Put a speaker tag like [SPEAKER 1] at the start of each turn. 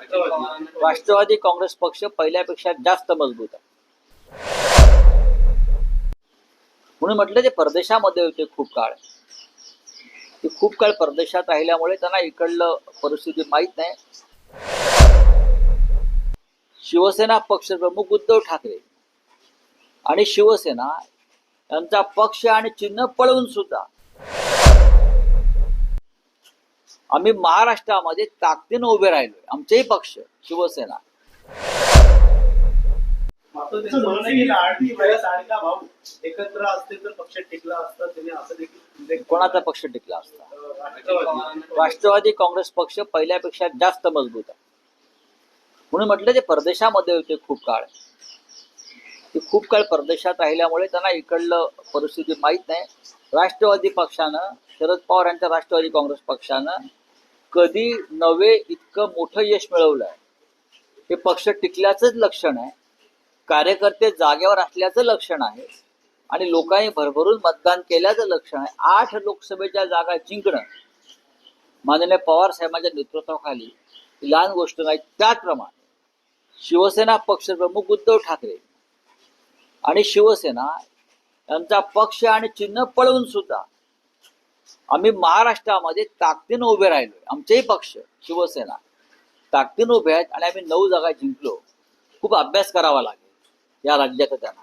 [SPEAKER 1] राष्ट्रवादी काँग्रेस पक्ष पहिल्यापेक्षा जास्त मजबूत आहे. म्हणून म्हटलं ते परदेशामध्ये होते खूप काळ. ते खूप काळ परदेशात राहिल्यामुळे त्यांना इकडलं परिस्थिती माहीत नाही. शिवसेना पक्षप्रमुख उद्धव ठाकरे आणि शिवसेना यांचा पक्ष आणि चिन्ह पळवून सुद्धा आम्ही महाराष्ट्रामध्ये ताकदीनं उभे राहिलोय. आमचेही पक्ष शिवसेना.
[SPEAKER 2] एकत्र असते तर पक्ष टिकला असता त्यांनी असं देखील
[SPEAKER 1] कोणाचा पक्ष टिकला असता?
[SPEAKER 2] राष्ट्रवादी.
[SPEAKER 1] काँग्रेस पक्ष पहिल्यापेक्षा जास्त मजबूत आहे. म्हणून म्हटलं ते परदेशामध्ये होते खूप काळ. ते खूप काळ परदेशात राहिल्यामुळे त्यांना इकडलं परिस्थिती माहीत नाही. राष्ट्रवादी पक्षानं शरद पवार यांच्या राष्ट्रवादी काँग्रेस पक्षानं कधी नवे इतकं मोठं यश मिळवलं आहे हे पक्ष टिकल्याचंच लक्षण आहे. कार्यकर्ते जागेवर असल्याचं लक्षण आहे. आणि लोकांनी भरभरून मतदान केल्याचं लक्षण आहे. आठ लोकसभेच्या जागा जिंकणं. माननीय पवार साहेबांच्या नेतृत्वाखाली लहान गोष्ट नाही त्याचप्रमाणे शिवसेना पक्षप्रमुख उद्धव ठाकरे आणि शिवसेना यांचा पक्ष आणि चिन्ह पळवून सुद्धा आम्ही महाराष्ट्रामध्ये ताकदीनं उभे राहिलोय. आमचेही पक्ष शिवसेना ताकदीनं उभे आहेत आणि आम्ही नऊ जागा जिंकलो. खूप अभ्यास करावा लागेल या राज्याचा त्यांना.